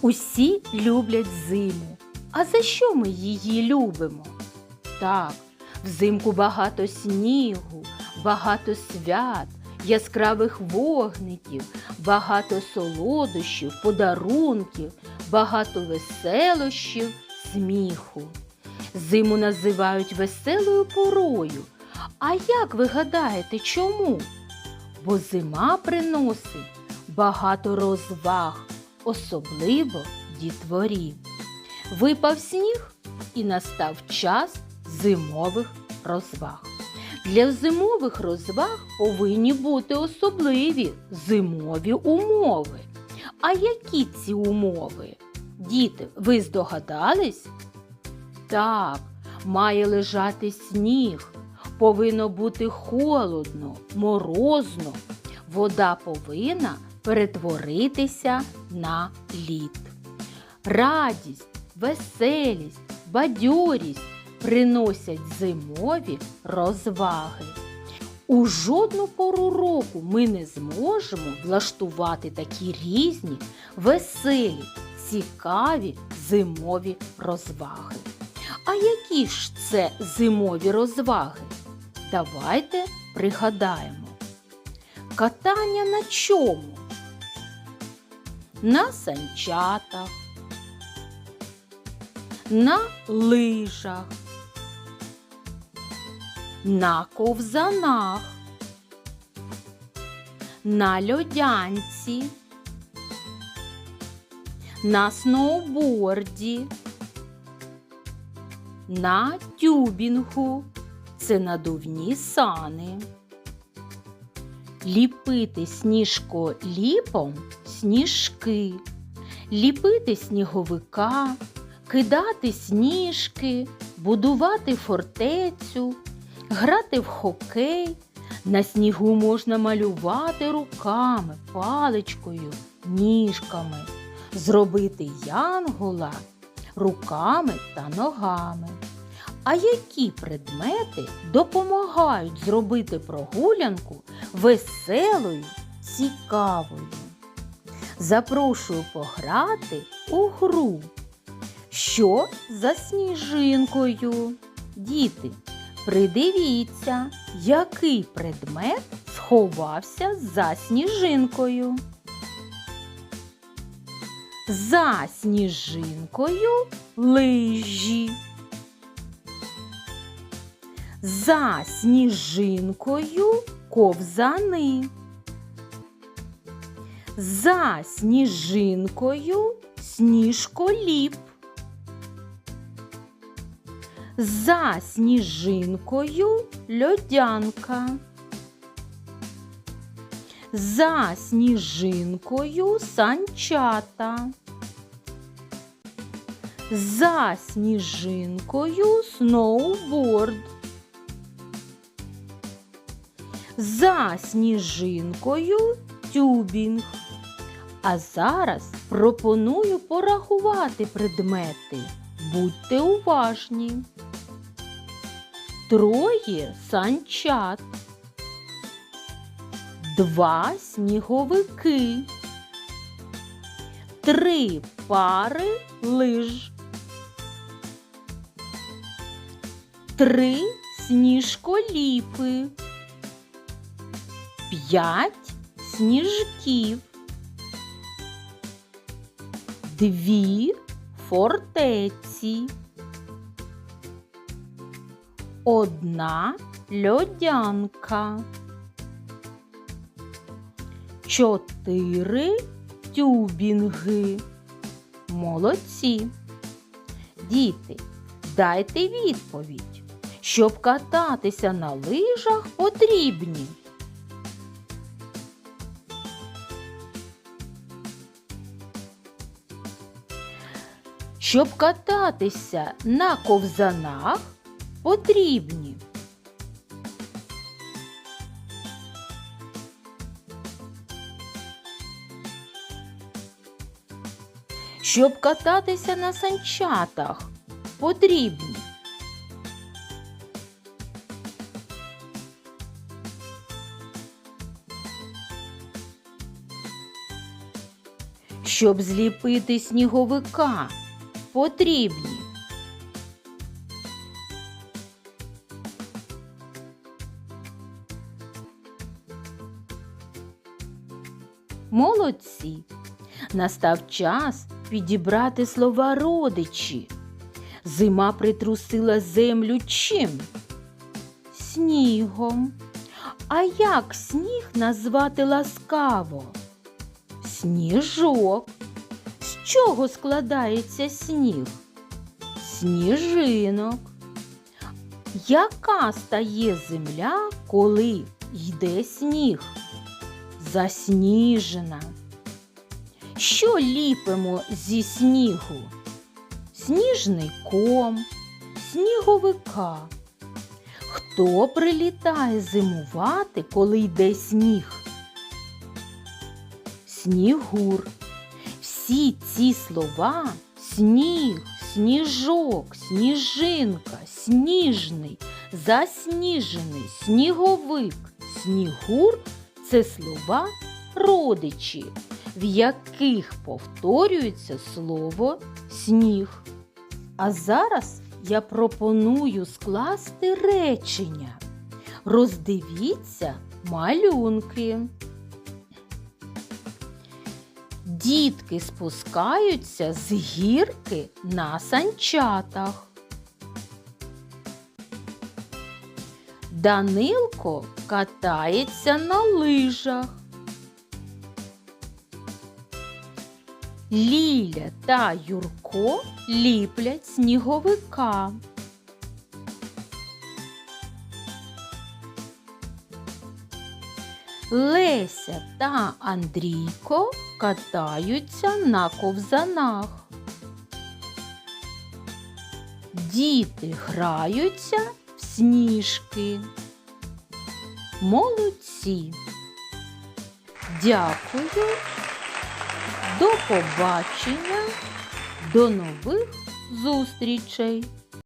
Усі люблять зиму. А за що ми її любимо? Так, взимку багато снігу, багато свят, яскравих вогників, багато солодощів, подарунків, багато веселощів, сміху. Зиму називають веселою порою. А як ви гадаєте, чому? Бо зима приносить багато розваг, особливо дітворі. Випав сніг і настав час зимових розваг. Для зимових розваг повинні бути особливі зимові умови. А які ці умови? Діти, ви здогадались? Так, має лежати сніг, повинно бути холодно, морозно. Вода повинна перетворитися на лід. Радість, веселість, бадьорість приносять зимові розваги. У жодну пору року ми не зможемо влаштувати такі різні, веселі, цікаві зимові розваги. А які ж це зимові розваги? Давайте пригадаємо. Катання на чому? На санчатах, на лижах, на ковзанах, на льодянці, на сноуборді, на тюбінгу. Це надувні сани. Ліпити сніжколіпом сніжки, ліпити сніговика, кидати сніжки, будувати фортецю, грати в хокей. На снігу можна малювати руками, паличкою, ніжками, зробити янгола руками та ногами. А які предмети допомагають зробити прогулянку веселою, цікавою? Запрошую пограти у гру. Що за сніжинкою? Діти, придивіться, який предмет сховався за сніжинкою. За сніжинкою лижі. За сніжинкою ковзани. За сніжинкою сніжколіп. За сніжинкою льодянка. За сніжинкою санчата. За сніжинкою сноуборд. За сніжинкою тюбінг. А зараз пропоную порахувати предмети. Будьте уважні. Троє санчат. Два сніговики. Три пари лиж. Три сніжколіпи. П'ять сніжків. Дві фортеці. Одна льодянка. Чотири тюбінги. Молодці. Діти, дайте відповідь. Щоб кататися на лижах потрібні. Щоб кататися на ковзанах потрібні. Щоб кататися на санчатах потрібні. Щоб зліпити сніговика, потрібні Молодці! Настав час підібрати слова родичі. Зима притрусила землю чим? Снігом. А як сніг назвати ласкаво? Сніжок. Чого складається сніг? Сніжинок. Яка стає земля, коли йде сніг? Засніжена. Що ліпимо зі снігу? Сніжний ком, сніговика. Хто прилітає зимувати, коли йде сніг? Снігур. Всі ці слова сніг, сніжок, сніжинка, сніжний, засніжений, сніговик, снігур це слова родичі, в яких повторюється слово сніг. А зараз я пропоную скласти речення. Роздивіться малюнки. Дітки спускаються з гірки на санчатах. Данилко катається на лижах. Ліля та Юрко ліплять сніговика. Леся та Андрійко катаються на ковзанах. Діти граються в сніжки. Молодці. Дякую. До побачення. До нових зустрічей.